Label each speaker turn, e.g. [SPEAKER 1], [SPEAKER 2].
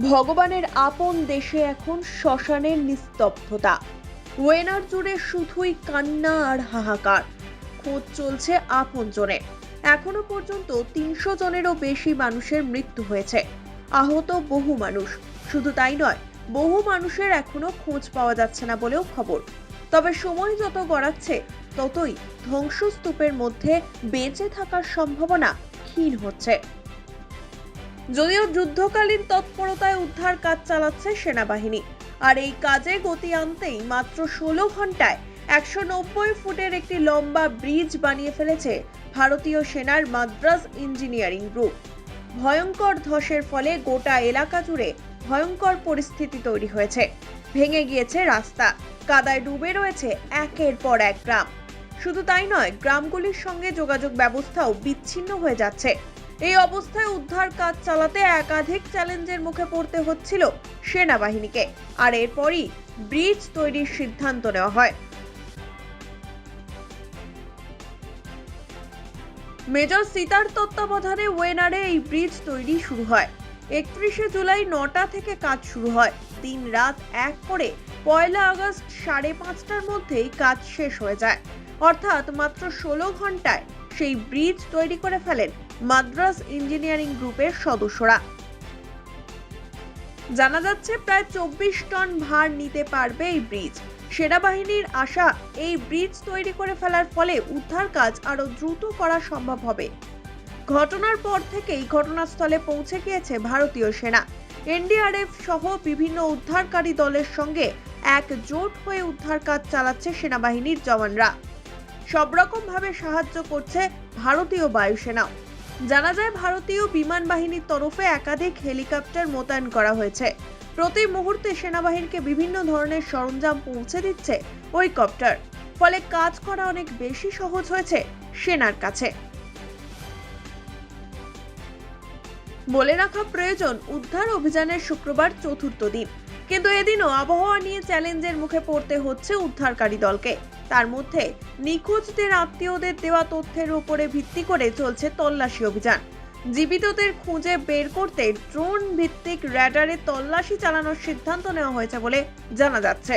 [SPEAKER 1] ভগবানের আপন দেশে এখন শ্মশানের নিস্তব্ধতা। ওয়েনার জুড়ে শুধুই কান্না আর হাহাকার। খোঁজ চলছে আপন জনের এখনও পর্যন্ত তিনশো জনেরও বেশি মানুষের মৃত্যু হয়েছে। আহত বহু মানুষ। শুধু তাই নয়, বহু মানুষের এখনও খোঁজ পাওয়া যাচ্ছে না বলেও খবর। তবে সময় যত গড়াচ্ছে, ততই ধ্বংসস্তূপের মধ্যে বেঁচে থাকার সম্ভাবনা ক্ষীণ হচ্ছে। যদিও যুদ্ধকালীন তৎপরতায় উদ্ধার কাজ চালাচ্ছে সেনাবাহিনী। আর এই কাজে গতি আনতেই মাত্র ষোলো ঘন্টায় একশো নব্বই ফুটের একটি লম্বা ব্রিজ বানিয়ে ফেলেছে ভারতীয় সেনার মাদ্রাস ইঞ্জিনিয়ারিং গ্রুপ। ভয়ঙ্কর ধসের ফলে গোটা এলাকা জুড়ে ভয়ঙ্কর পরিস্থিতি তৈরি হয়েছে। ভেঙে গিয়েছে রাস্তা, কাদায় ডুবে রয়েছে একের পর এক গ্রাম। শুধু তাই নয়, গ্রামগুলির সঙ্গে যোগাযোগ ব্যবস্থাও বিচ্ছিন্ন হয়ে যাচ্ছে। এই অবস্থায় উদ্ধার কাজ চালাতে একাধিক চ্যালেঞ্জের মুখে পড়তে হচ্ছিল সেনাবাহিনীকে। আর এরপরই ব্রিজ তৈরির সিদ্ধান্ত নেওয়া হয়। মেজর সীতার তত্ত্বাবধানে ওয়েনারে এই ব্রিজ তৈরি শুরু হয়। একত্রিশে জুলাই নটা থেকে কাজ শুরু হয়। দিন রাত এক করে পয়লা আগস্ট সাড়ে পাঁচটার মধ্যেই কাজ শেষ হয়ে যায়। অর্থাৎ মাত্র ষোলো ঘন্টায় সেই ব্রিজ তৈরি করে ফেলেন মাদ্রাস ইঞ্জিনিয়ারিং গ্রুপের সদস্যরা। জানা যাচ্ছে, প্রায় চব্বিশ টন ভার নিতে পারবে এই ব্রিজ। সেনাবাহিনীর আশা, এই ব্রিজ তৈরি করে ফেলার ফলে উদ্ধার কাজ আরও দ্রুত করা সম্ভব হবে। ঘটনার পর থেকেই ঘটনাস্থলে পৌঁছে গিয়েছে ভারতীয় সেনা। এনডিআরএফ সহ বিভিন্ন উদ্ধারকারী দলের সঙ্গে এক জোট হয়ে উদ্ধার কাজ চালাচ্ছে সেনাবাহিনীর জওয়ানরা। সব রকম ভাবে সাহায্য করছে ভারতীয় বায়ুসেনাও। জানা যায় ভারতীয় বিমান বাহিনীর তরফে একাধিক হেলিকপ্টার মোতায়েন করা হয়েছে। প্রতি মুহূর্তে সেনাবাহিনীকে বিভিন্ন ধরনের সরঞ্জাম পৌঁছে দিচ্ছে ওই কপ্টার ফলে কাজ করা অনেক বেশি সহজ হয়েছে সেনার কাছে। বলে রাখা প্রয়োজন, উদ্ধার অভিযানের শুক্রবার চতুর্থ দিন। কিন্তু এদিনও আবহাওয়া নিয়ে চ্যালেঞ্জের মুখে পড়তে হচ্ছে উদ্ধারকারী দলকে। তার মধ্যে নিখোঁজদের আত্মীয়দের দেওয়া তথ্যের উপরে ভিত্তি করে চলছে তল্লাশি অভিযান। জীবিতদের খুঁজে বের করতে ড্রোন ভিত্তিক র্যাডারে তল্লাশি চালানোর সিদ্ধান্ত নেওয়া হয়েছে বলে জানা যাচ্ছে।